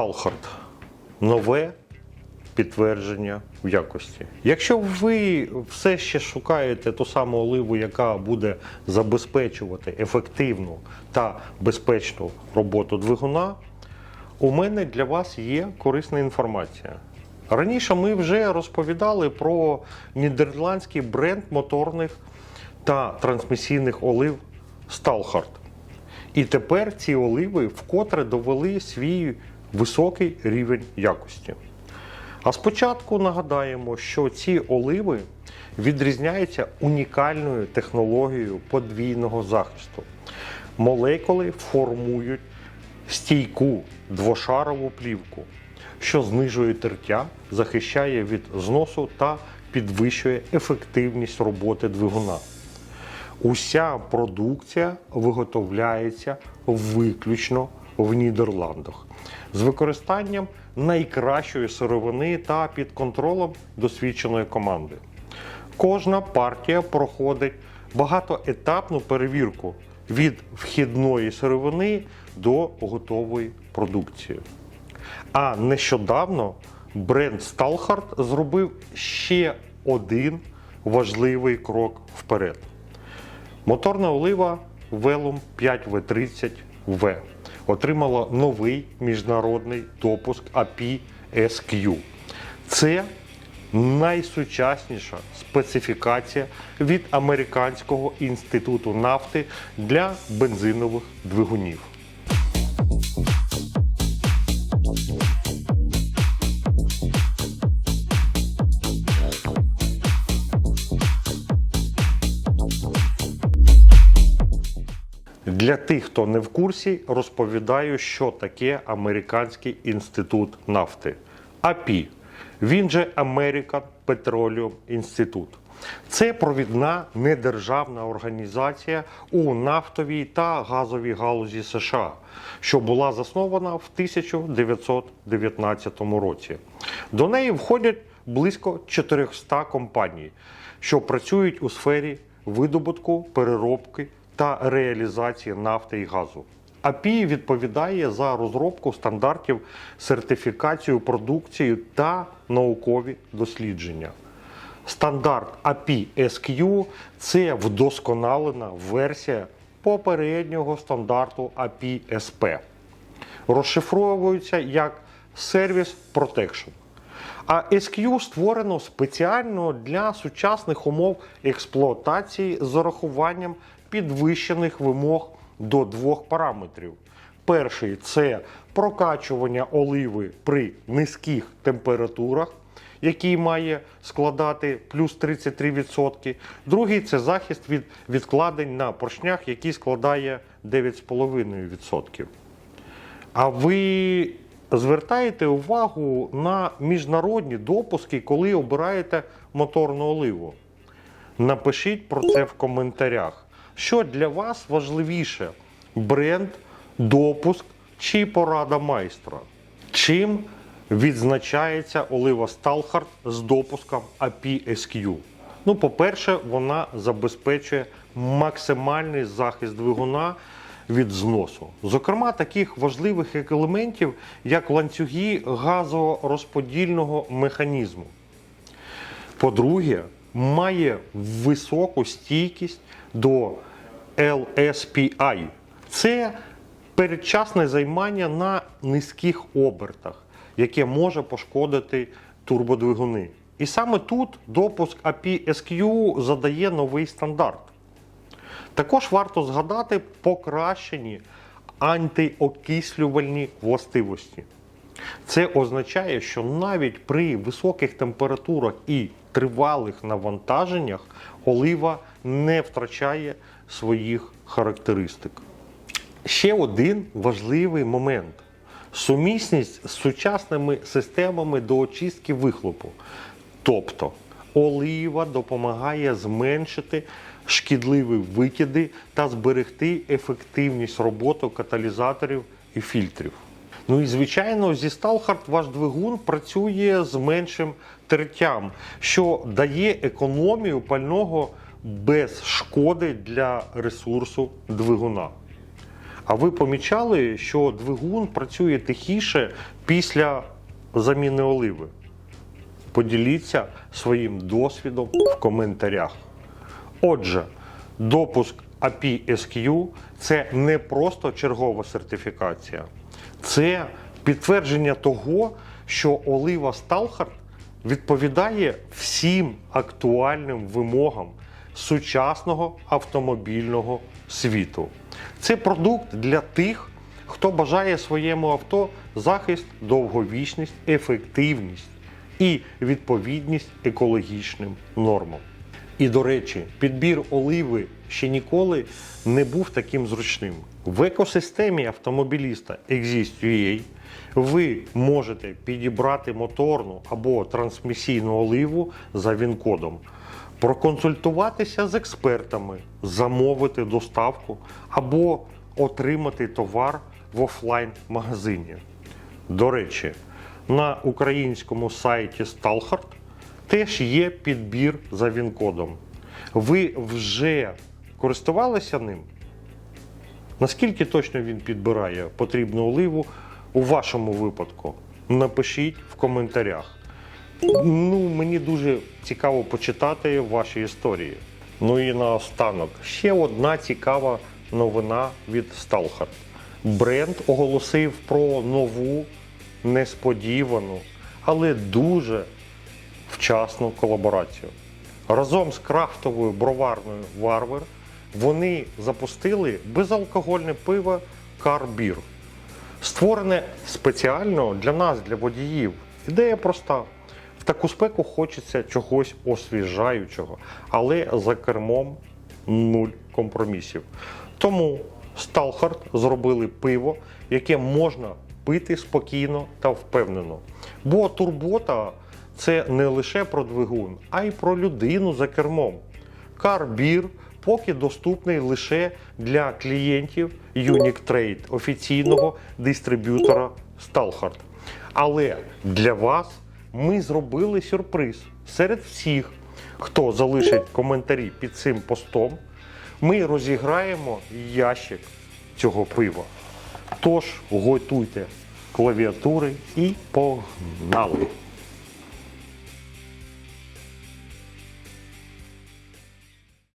Сталхард нове підтвердження в якості. Якщо ви все ще шукаєте ту саму оливу, яка буде забезпечувати ефективну та безпечну роботу двигуна, у мене для вас є корисна інформація. Раніше ми вже розповідали про нідерландський бренд моторних та трансмісійних олив Сталхард. І тепер ці оливи вкотре довели свій високий рівень якості. А спочатку нагадаємо, що ці оливи відрізняються унікальною технологією подвійного захисту. Молекули формують стійку двошарову плівку, що знижує тертя, захищає від зносу та підвищує ефективність роботи двигуна. Уся продукція виготовляється виключно в Нідерландах з використанням найкращої сировини та під контролем досвідченої команди. Кожна партія проходить багатоетапну перевірку від вхідної сировини до готової продукції. А нещодавно бренд Сталхард зробив ще один важливий крок вперед. Моторна олива Velum 5V30V отримала новий міжнародний допуск API SQ. Це найсучасніша специфікація від Американського інституту нафти для бензинових двигунів. Для тих, хто не в курсі, розповідаю, що таке Американський інститут нафти. АПІ. Він же American Petroleum Institute. Це провідна недержавна організація у нафтовій та газовій галузі США, що була заснована в 1919 році. До неї входять близько 400 компаній, що працюють у сфері видобутку, переробки та реалізації нафти і газу. АПІ відповідає за розробку стандартів, сертифікацію продукції та наукові дослідження. Стандарт API SQ – це вдосконалена версія попереднього стандарту API SP. Розшифровується як Service Protection. А SQ створено спеціально для сучасних умов експлуатації з урахуванням підвищених вимог до двох параметрів. Перший це прокачування оливи при низьких температурах, який має складати плюс 33%. Другий це захист від відкладень на поршнях, який складає 9,5%. А ви звертаєте увагу на міжнародні допуски, коли обираєте моторну оливу? Напишіть про це в коментарях. Що для вас важливіше: бренд, допуск чи порада майстра? Чим відзначається олива Сталхард з допуском API-SQ? Ну, по-перше, вона забезпечує максимальний захист двигуна від зносу. Зокрема, таких важливих елементів, як ланцюги газорозподільного механізму. По-друге, має високу стійкість до LSPI. Це передчасне займання на низьких обертах, яке може пошкодити турбодвигуни. І саме тут допуск API SQ задає новий стандарт. Також варто згадати покращені антиокислювальні властивості. Це означає, що навіть при високих температурах і тривалих навантаженнях олива не втрачає своїх характеристик. Ще один важливий момент сумісність з сучасними системами до очистки вихлопу. Тобто олива допомагає зменшити шкідливі викиди та зберегти ефективність роботи каталізаторів і фільтрів. Ну і звичайно, зі Сталхард ваш двигун працює з меншим тертям, що дає економію пального без шкоди для ресурсу двигуна. А ви помічали, що двигун працює тихіше після заміни оливи? Поділіться своїм досвідом в коментарях. Отже, допуск API SQ – це не просто чергова сертифікація, це підтвердження того, що олива Сталхард відповідає всім актуальним вимогам сучасного автомобільного світу. Це продукт для тих, хто бажає своєму авто захист, довговічність, ефективність і відповідність екологічним нормам. І до речі, підбір оливи ще ніколи не був таким зручним. В екосистемі автомобіліста Exist.ua ви можете підібрати моторну або трансмісійну оливу за він-кодом, проконсультуватися з експертами, замовити доставку або отримати товар в офлайн-магазині. До речі, на українському сайті Stalhard теж є підбір за він-кодом. Ви вже користувалися ним? Наскільки точно він підбирає потрібну оливу у вашому випадку? Напишіть в коментарях. Ну, мені дуже цікаво почитати ваші історії. Ну і наостанок ще одна цікава новина від Stalhard. Бренд оголосив про нову, несподівану, але дуже вчасну колаборацію. Разом з крафтовою броварною Варвер вони запустили безалкогольне пиво Карбір. Створене спеціально для нас, для водіїв. Ідея проста. В таку спеку хочеться чогось освіжаючого, але за кермом нуль компромісів. Тому Сталхард зробили пиво, яке можна пити спокійно та впевнено. Бо турбота це не лише про двигун, а й про людину за кермом. Карбір поки доступний лише для клієнтів Unique Trade, офіційного дистриб'ютора Stalhard. Але для вас ми зробили сюрприз серед всіх, хто залишить коментарі під цим постом. Ми розіграємо ящик цього пива. Тож готуйте клавіатури і погнали!